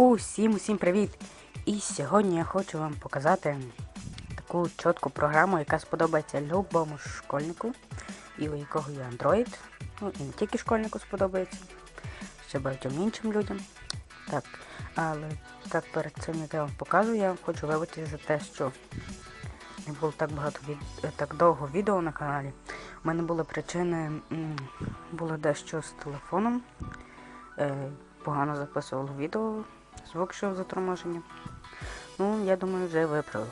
Усім усім привіт! І сьогодні я хочу вам показати таку чітку програму, яка сподобається любому школьнику, і у якого є Android. Ну і не тільки школьнику сподобається, ще багатьом іншим людям. Так, але так перед цим як я вам покажу, я вам хочу вибачити за те, що не було так багато від... так довго відео на каналі. У мене були причини, було дещо з телефоном. Е, погано записувало відео, звук йшов заторможення. Ну, я думаю, вже виправив.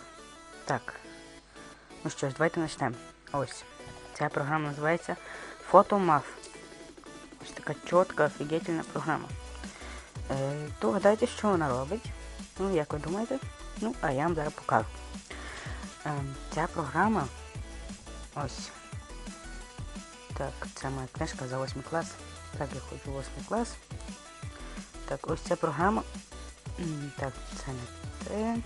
Так. Ну що ж, давайте почнемо. Ось. Ця програма називається Photomaf. Ось така чітка, офігетельна програма. Е, то гадайте, що вона робить. Ну, як ви думаєте? Ну, а я вам зараз покажу. Е, ця програма. Ось. Так, це моя книжка за 8 клас. Так, я ходжу в 8 клас. Так, ось ця програма. Так, це не те.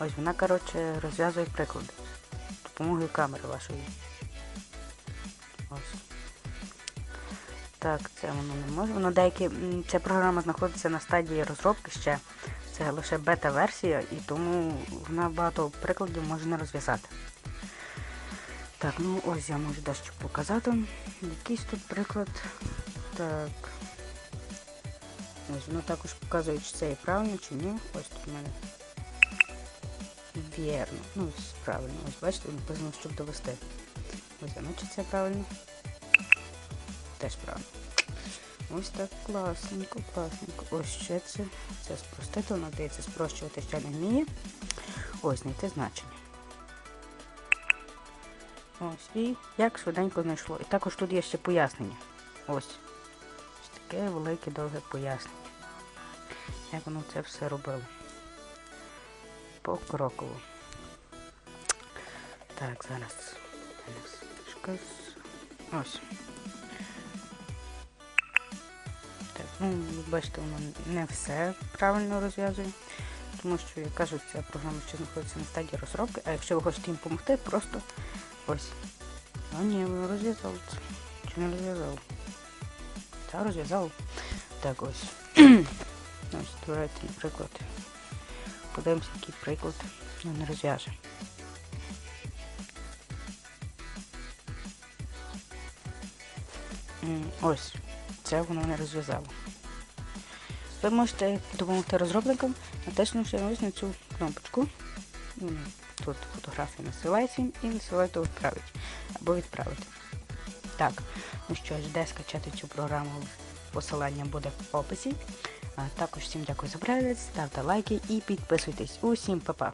Ось вона, коротше, розв'язує приклади. Допомогою камери вашої. Ось. Так, це воно не може. Воно деякі. Ця програма знаходиться на стадії розробки ще. Це лише бета-версія, і тому вона багато прикладів може не розв'язати. Так, ну ось я можу дещо показати. Якийсь тут приклад. Так. Ось воно також показує, чи це є правильно, чи ні. Ось тут у мене. Вірно. Ну, правильно. Ось бачите, написано, щоб довести. Ось чи це правильно. Теж правильно. Ось так класненько, класненько. Ось ще це. Це спростити, воно здається, спрощувати ще не вміє. Ось знайти значення. Ось, і як швиденько знайшло. І також тут є ще пояснення. Ось. Ось таке велике довге пояснення. Як воно це все робило. Покроково. Так, зараз. Ось. Так, ну, бачите, воно не все правильно розв'язує. Тому що, як кажуть, ця програма ще знаходиться на стадії розробки, а якщо ви хочете їм допомогти, просто ось. А ні, воно розв'язало це. Чи не розв'язало? Та розв'язало. Так ось. ось, давайте, наприклад. Подивимося, який приклад він розв'яже. Ось, це воно не розв'язало. Ви можете допомогти розробникам, натиснувши ось на цю кнопочку. Тут фотографія насилається і насилайте відправить або відправити. Так, ну що ж, де скачати цю програму, посилання буде в описі. А також всім дякую за перегляд, ставте лайки і підписуйтесь. Усім па-па!